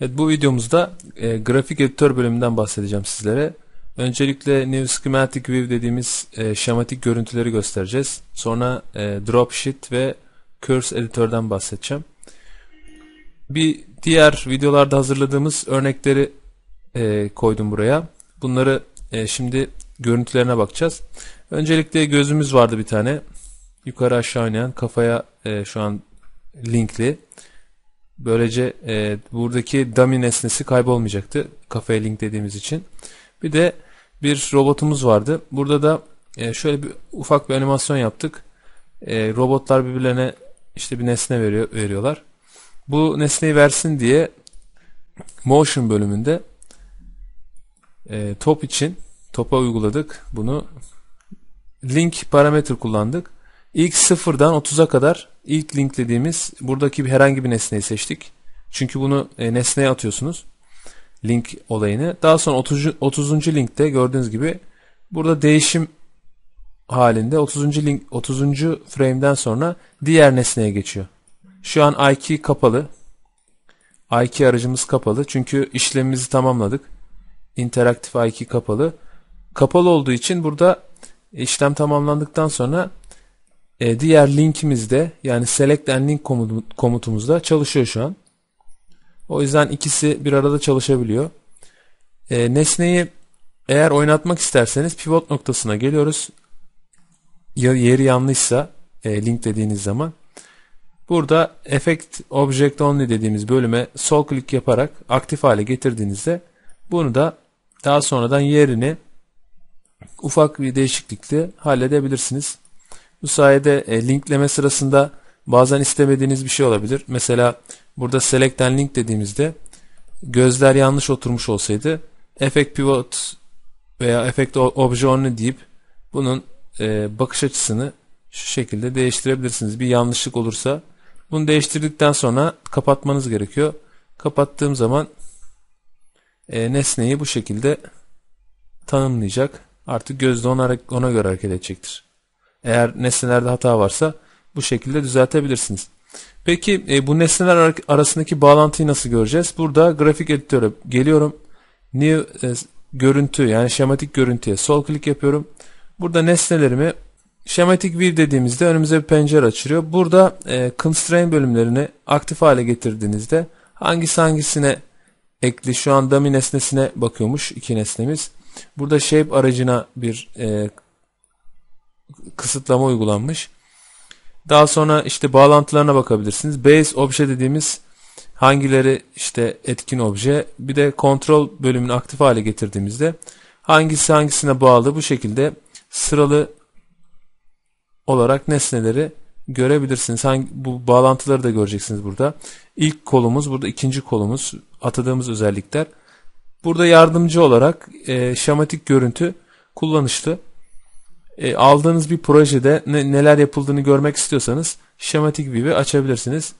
Evet, bu videomuzda e, grafik editör bölümünden bahsedeceğim sizlere. Öncelikle New Schematic View dediğimiz e, şematik görüntüleri göstereceğiz. Sonra e, Dropsheet ve Curse editörden bahsedeceğim. Bir diğer videolarda hazırladığımız örnekleri e, koydum buraya. Bunları e, şimdi görüntülerine bakacağız. Öncelikle gözümüz vardı bir tane. Yukarı aşağı oynayan kafaya e, şu an linkli. Böylece e, buradaki dummy nesnesi kaybolmayacaktı. Kafaya link dediğimiz için. Bir de bir robotumuz vardı. Burada da e, şöyle bir ufak bir animasyon yaptık. E, robotlar birbirlerine işte bir nesne veriyor, veriyorlar. Bu nesneyi versin diye motion bölümünde e, top için topa uyguladık bunu. Link parametre kullandık. İlk sıfırdan 30'a kadar ilk linklediğimiz buradaki bir herhangi bir nesneyi seçtik. Çünkü bunu e, nesneye atıyorsunuz. Link olayını. Daha sonra 30. 30. linkte gördüğünüz gibi burada değişim halinde 30. link 30. frame'den sonra diğer nesneye geçiyor. Şu an i2 kapalı. i2 aracımız kapalı. Çünkü işlemimizi tamamladık. Interaktif i2 kapalı. Kapalı olduğu için burada işlem tamamlandıktan sonra e, diğer linkimizde yani select and link komutumuzda çalışıyor şu an. O yüzden ikisi bir arada çalışabiliyor. E, nesneyi eğer oynatmak isterseniz pivot noktasına geliyoruz. Yeri yanlışsa e, link dediğiniz zaman burada effect object only dediğimiz bölüme sol klik yaparak aktif hale getirdiğinizde bunu da daha sonradan yerini ufak bir değişiklikle halledebilirsiniz. Bu sayede e, linkleme sırasında bazen istemediğiniz bir şey olabilir. Mesela burada select and link dediğimizde gözler yanlış oturmuş olsaydı effect pivot veya effect obje only deyip bunun e, bakış açısını şu şekilde değiştirebilirsiniz. Bir yanlışlık olursa bunu değiştirdikten sonra kapatmanız gerekiyor. Kapattığım zaman e, nesneyi bu şekilde tanımlayacak. Artık gözde ona, ona göre hareket edecektir. Eğer nesnelerde hata varsa bu şekilde düzeltebilirsiniz. Peki e, bu nesneler arasındaki bağlantıyı nasıl göreceğiz? Burada grafik editöre geliyorum. New e, görüntü yani şematik görüntüye sol klik yapıyorum. Burada nesnelerimi şematik view dediğimizde önümüze bir pencere açılıyor. Burada e, constraint bölümlerini aktif hale getirdiğinizde hangisi hangisine ekli şu an dummy nesnesine bakıyormuş iki nesnemiz. Burada shape aracına bir e, kısıtlama uygulanmış. Daha sonra işte bağlantılarına bakabilirsiniz. Base obje dediğimiz hangileri işte etkin obje bir de kontrol bölümünü aktif hale getirdiğimizde hangisi hangisine bağlı bu şekilde sıralı olarak nesneleri görebilirsiniz. Hangi, bu bağlantıları da göreceksiniz burada. İlk kolumuz, burada ikinci kolumuz, atadığımız özellikler. Burada yardımcı olarak e, şematik görüntü kullanışlı. E, aldığınız bir projede ne, neler yapıldığını görmek istiyorsanız şematik view'i açabilirsiniz.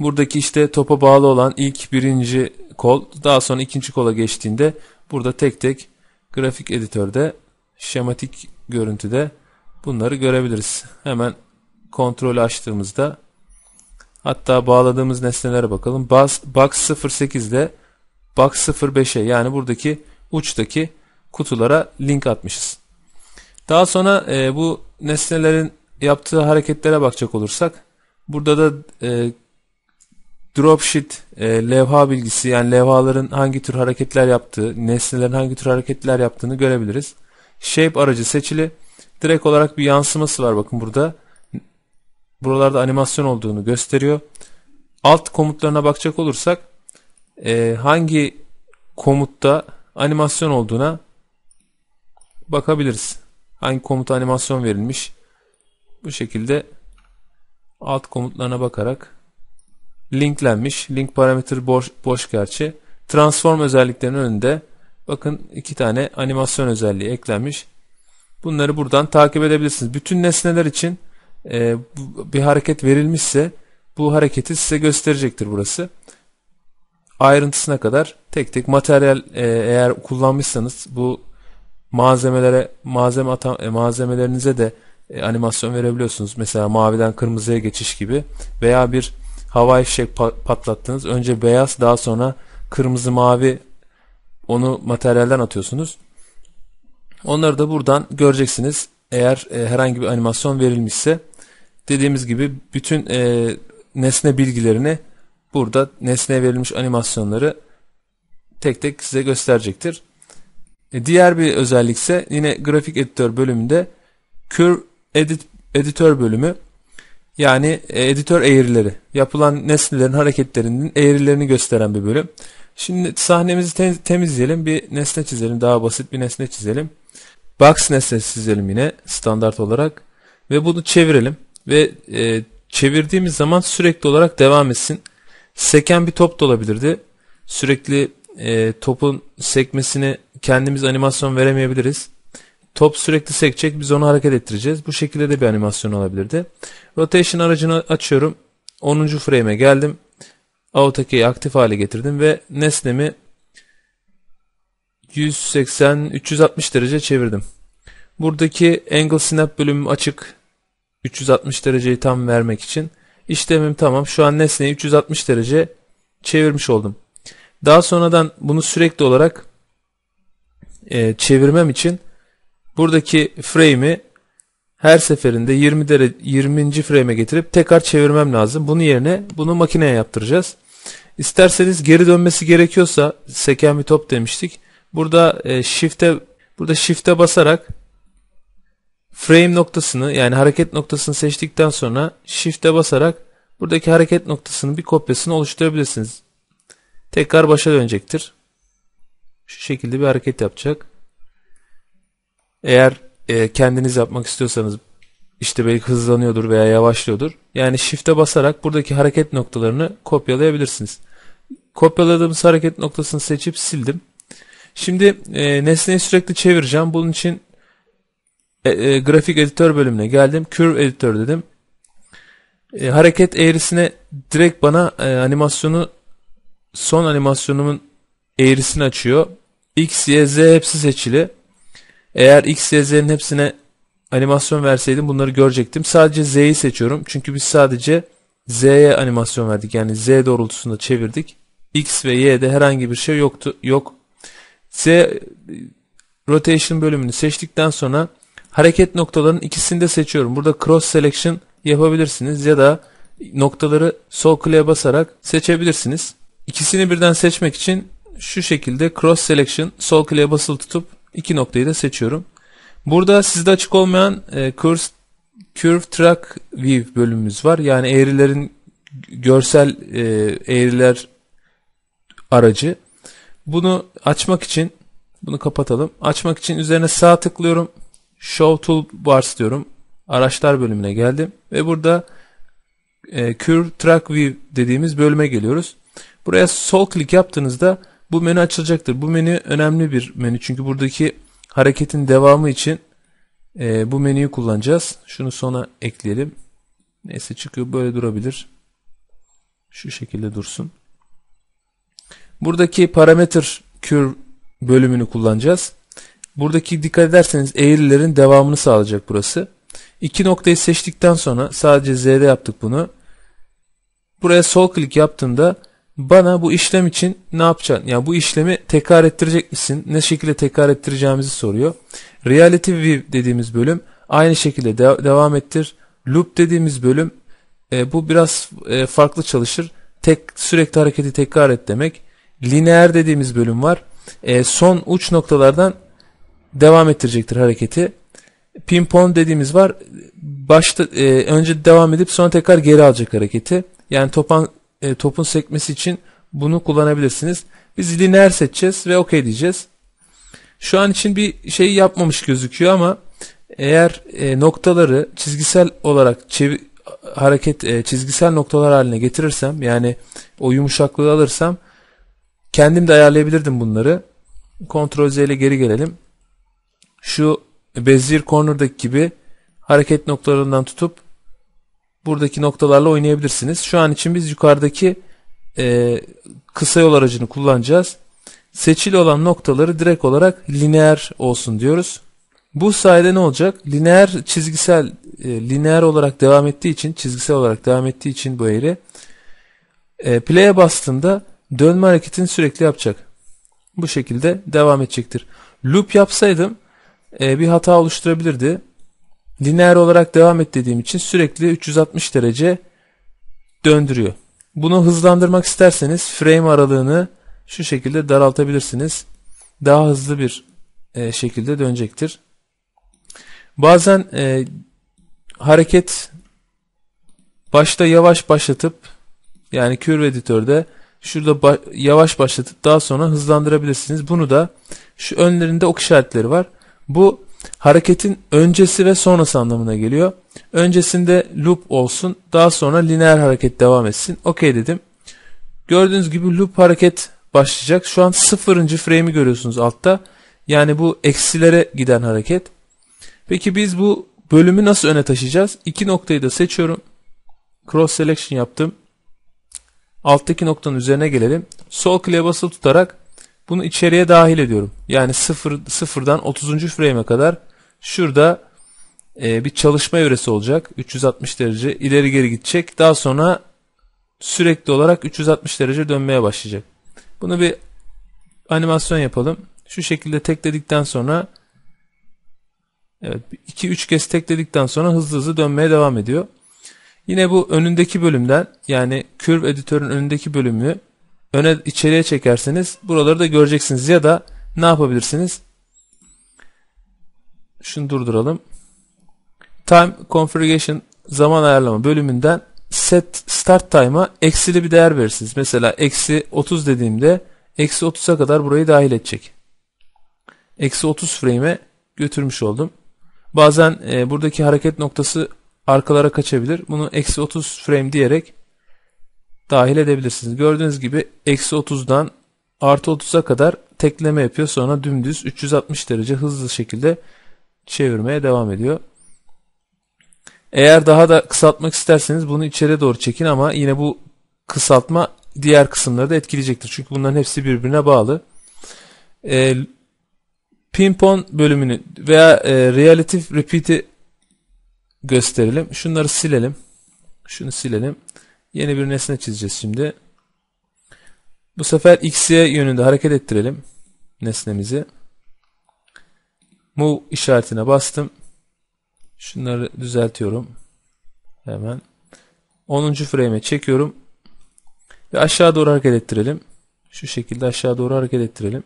Buradaki işte topa bağlı olan ilk birinci kol daha sonra ikinci kola geçtiğinde burada tek tek grafik editörde şematik görüntüde bunları görebiliriz. Hemen kontrol açtığımızda hatta bağladığımız nesnelere bakalım. Box, box 08 ile box 05'e yani buradaki uçtaki kutulara link atmışız. Daha sonra e, bu nesnelerin yaptığı hareketlere bakacak olursak burada da e, dropsheet e, levha bilgisi yani levhaların hangi tür hareketler yaptığı, nesnelerin hangi tür hareketler yaptığını görebiliriz. Shape aracı seçili. Direkt olarak bir yansıması var bakın burada. Buralarda animasyon olduğunu gösteriyor. Alt komutlarına bakacak olursak e, hangi komutta animasyon olduğuna bakabiliriz hangi komuta animasyon verilmiş bu şekilde alt komutlarına bakarak linklenmiş. Link parametre boş, boş gerçi. Transform özelliklerinin önünde bakın iki tane animasyon özelliği eklenmiş. Bunları buradan takip edebilirsiniz. Bütün nesneler için e, bir hareket verilmişse bu hareketi size gösterecektir burası. Ayrıntısına kadar tek tek materyal e, eğer kullanmışsanız bu malzemelere malzeme atan, e, malzemelerinize de e, animasyon verebiliyorsunuz. Mesela maviden kırmızıya geçiş gibi veya bir havai fişek patlattınız. Önce beyaz daha sonra kırmızı mavi onu materyalden atıyorsunuz. Onları da buradan göreceksiniz. Eğer e, herhangi bir animasyon verilmişse dediğimiz gibi bütün e, nesne bilgilerini burada nesneye verilmiş animasyonları tek tek size gösterecektir. E, diğer bir özellik ise yine grafik editör bölümünde Curve Edit, Editör bölümü yani e, editör eğrileri yapılan nesnelerin hareketlerinin eğrilerini gösteren bir bölüm. Şimdi sahnemizi te temizleyelim bir nesne çizelim daha basit bir nesne çizelim. Box nesnesi çizelim yine standart olarak ve bunu çevirelim ve e, çevirdiğimiz zaman sürekli olarak devam etsin. Seken bir top da olabilirdi. Sürekli e, topun sekmesini kendimiz animasyon veremeyebiliriz. Top sürekli sekecek biz onu hareket ettireceğiz. Bu şekilde de bir animasyon olabilirdi. Rotation aracını açıyorum. 10. frame'e geldim. AutoKey'i aktif hale getirdim ve nesnemi 180-360 derece çevirdim. Buradaki Angle Snap bölümüm açık. 360 dereceyi tam vermek için. İşlemim tamam. Şu an nesneyi 360 derece çevirmiş oldum. Daha sonradan bunu sürekli olarak e, çevirmem için buradaki frame'i her seferinde 20 derece 20. frame'e getirip tekrar çevirmem lazım. Bunun yerine bunu makineye yaptıracağız. İsterseniz geri dönmesi gerekiyorsa seken bir top demiştik. Burada e, shift'e burada shift'e basarak frame noktasını yani hareket noktasını seçtikten sonra shift'e basarak buradaki hareket noktasının bir kopyasını oluşturabilirsiniz. Tekrar başa dönecektir. Şu şekilde bir hareket yapacak. Eğer e, kendiniz yapmak istiyorsanız işte belki hızlanıyordur veya yavaşlıyordur. Yani shift'e basarak buradaki hareket noktalarını kopyalayabilirsiniz. Kopyaladığımız hareket noktasını seçip sildim. Şimdi e, nesneyi sürekli çevireceğim. Bunun için e, e, grafik editör bölümüne geldim. Curve editör dedim. E, hareket eğrisine direkt bana e, animasyonu son animasyonumun eğrisini açıyor. X, Y, Z hepsi seçili. Eğer X, Y, Z'nin hepsine animasyon verseydim bunları görecektim. Sadece Z'yi seçiyorum. Çünkü biz sadece Z'ye animasyon verdik. Yani Z doğrultusunda çevirdik. X ve Y'de herhangi bir şey yoktu. Yok. Z rotation bölümünü seçtikten sonra hareket noktalarının ikisini de seçiyorum. Burada cross selection yapabilirsiniz ya da noktaları sol kliğe basarak seçebilirsiniz. İkisini birden seçmek için şu şekilde cross selection sol kliğe basılı tutup iki noktayı da seçiyorum. Burada sizde açık olmayan e, curve, curve track view bölümümüz var. Yani eğrilerin görsel e, eğriler aracı. Bunu açmak için bunu kapatalım. Açmak için üzerine sağ tıklıyorum. Show Toolbars diyorum. Araçlar bölümüne geldim ve burada e, Curve Track View dediğimiz bölüme geliyoruz. Buraya sol klik yaptığınızda bu menü açılacaktır. Bu menü önemli bir menü çünkü buradaki hareketin devamı için e, bu menüyü kullanacağız. Şunu sona ekleyelim. Neyse çıkıyor böyle durabilir. Şu şekilde dursun. Buradaki parametre curve bölümünü kullanacağız. Buradaki dikkat ederseniz eğrilerin devamını sağlayacak burası. İki noktayı seçtikten sonra sadece Z'de yaptık bunu. Buraya sol klik yaptığında bana bu işlem için ne yapacaksın? Yani bu işlemi tekrar ettirecek misin? Ne şekilde tekrar ettireceğimizi soruyor. Reality View dediğimiz bölüm aynı şekilde de devam ettir. Loop dediğimiz bölüm e, bu biraz e, farklı çalışır. Tek sürekli hareketi tekrar et demek. Lineer dediğimiz bölüm var. E, son uç noktalardan devam ettirecektir hareketi. Pimpon dediğimiz var. Başta e, önce devam edip sonra tekrar geri alacak hareketi. Yani topan e, topun sekmesi için bunu kullanabilirsiniz. Biz lineer seçeceğiz ve OK diyeceğiz. Şu an için bir şey yapmamış gözüküyor ama eğer e, noktaları çizgisel olarak çevi hareket e, çizgisel noktalar haline getirirsem yani o yumuşaklığı alırsam kendim de ayarlayabilirdim bunları. Ctrl Z ile geri gelelim. Şu Bezier Corner'daki gibi hareket noktalarından tutup buradaki noktalarla oynayabilirsiniz. Şu an için biz yukarıdaki e, kısa yol aracını kullanacağız. Seçili olan noktaları direkt olarak lineer olsun diyoruz. Bu sayede ne olacak? Lineer çizgisel, e, lineer olarak devam ettiği için, çizgisel olarak devam ettiği için bu eğri E, play'e bastığında dönme hareketini sürekli yapacak. Bu şekilde devam edecektir. Loop yapsaydım e, bir hata oluşturabilirdi. Lineer olarak devam et dediğim için sürekli 360 derece döndürüyor. Bunu hızlandırmak isterseniz frame aralığını şu şekilde daraltabilirsiniz. Daha hızlı bir e, şekilde dönecektir. Bazen e, hareket başta yavaş başlatıp yani Curve editörde şurada ba yavaş başlatıp daha sonra hızlandırabilirsiniz. Bunu da şu önlerinde ok işaretleri var. Bu hareketin öncesi ve sonrası anlamına geliyor. Öncesinde loop olsun, daha sonra lineer hareket devam etsin. OK dedim. Gördüğünüz gibi loop hareket başlayacak. Şu an sıfırıncı frame'i görüyorsunuz altta. Yani bu eksilere giden hareket. Peki biz bu bölümü nasıl öne taşıyacağız? İki noktayı da seçiyorum. Cross selection yaptım. Alttaki noktanın üzerine gelelim. Sol kliğe basılı tutarak bunu içeriye dahil ediyorum. Yani sıfır, sıfırdan 30. frame'e kadar şurada e, bir çalışma evresi olacak. 360 derece ileri geri gidecek. Daha sonra sürekli olarak 360 derece dönmeye başlayacak. Bunu bir animasyon yapalım. Şu şekilde tekledikten sonra evet 2-3 kez tekledikten sonra hızlı hızlı dönmeye devam ediyor. Yine bu önündeki bölümden yani Curve editörün önündeki bölümü öne içeriye çekerseniz buraları da göreceksiniz ya da ne yapabilirsiniz? Şunu durduralım. Time Configuration zaman ayarlama bölümünden set start time'a eksili bir değer verirsiniz. Mesela eksi 30 dediğimde eksi 30'a kadar burayı dahil edecek. Eksi 30 frame'e götürmüş oldum. Bazen e, buradaki hareket noktası arkalara kaçabilir. Bunu eksi 30 frame diyerek dahil edebilirsiniz. Gördüğünüz gibi eksi 30'dan artı 30'a kadar tekleme yapıyor. Sonra dümdüz 360 derece hızlı şekilde çevirmeye devam ediyor. Eğer daha da kısaltmak isterseniz bunu içeri doğru çekin ama yine bu kısaltma diğer kısımları da etkileyecektir. Çünkü bunların hepsi birbirine bağlı. E, Pimpon bölümünü veya e, Relative Repeat'i gösterelim. Şunları silelim. Şunu silelim. Yeni bir nesne çizeceğiz şimdi. Bu sefer x, y yönünde hareket ettirelim nesnemizi. Move işaretine bastım. Şunları düzeltiyorum. Hemen. 10. frame'e çekiyorum. Ve aşağı doğru hareket ettirelim. Şu şekilde aşağı doğru hareket ettirelim.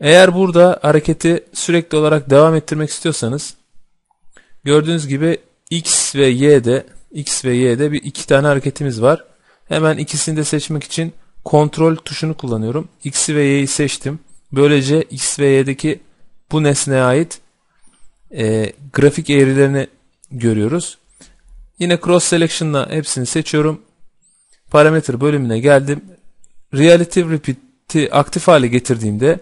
Eğer burada hareketi sürekli olarak devam ettirmek istiyorsanız gördüğünüz gibi X ve Y'de X ve Y'de bir iki tane hareketimiz var. Hemen ikisini de seçmek için kontrol tuşunu kullanıyorum. X'i ve Y'yi seçtim. Böylece X ve Y'deki bu nesneye ait e, grafik eğrilerini görüyoruz. Yine cross selection'la hepsini seçiyorum. Parametre bölümüne geldim. Relative Repeat'i aktif hale getirdiğimde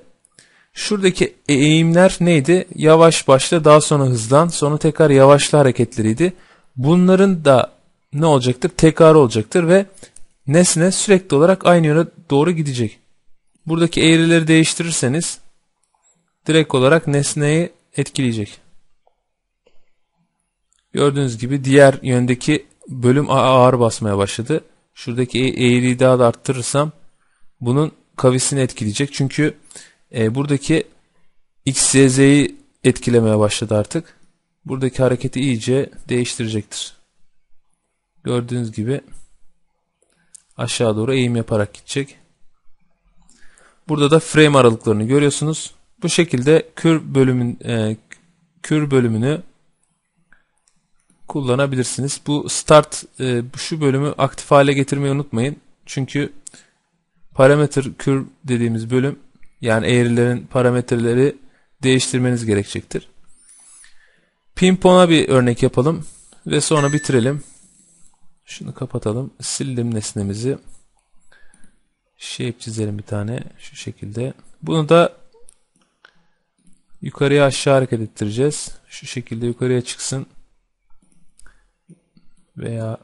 şuradaki eğimler neydi? Yavaş başla daha sonra hızlan sonra tekrar yavaşla hareketleriydi. Bunların da ne olacaktır? Tekrar olacaktır ve nesne sürekli olarak aynı yöne doğru gidecek. Buradaki eğrileri değiştirirseniz direkt olarak nesneyi etkileyecek. Gördüğünüz gibi diğer yöndeki bölüm ağır basmaya başladı. Şuradaki eğriyi daha da arttırırsam bunun kavisini etkileyecek. Çünkü e, buradaki x, etkilemeye başladı artık. Buradaki hareketi iyice değiştirecektir. Gördüğünüz gibi aşağı doğru eğim yaparak gidecek. Burada da frame aralıklarını görüyorsunuz. Bu şekilde kür bölümün e, kür bölümünü kullanabilirsiniz. Bu start e, şu bölümü aktif hale getirmeyi unutmayın. Çünkü parametre kür dediğimiz bölüm yani eğrilerin parametreleri değiştirmeniz gerekecektir. Pimpon'a bir örnek yapalım ve sonra bitirelim. Şunu kapatalım. Sildim nesnemizi. Shape çizelim bir tane şu şekilde. Bunu da yukarıya aşağı hareket ettireceğiz. Şu şekilde yukarıya çıksın. Veya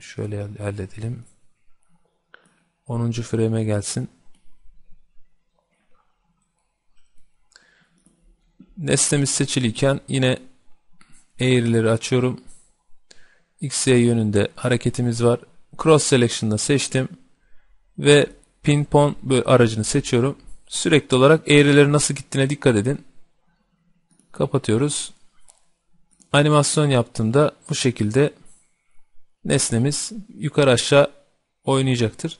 şöyle halledelim. 10. frame'e gelsin. Nesnemiz seçiliyken yine eğrileri açıyorum. X, Y yönünde hareketimiz var. Cross Selection'da seçtim. Ve Pinpon aracını seçiyorum. Sürekli olarak eğrileri nasıl gittiğine dikkat edin. Kapatıyoruz. Animasyon yaptığımda bu şekilde nesnemiz yukarı aşağı oynayacaktır.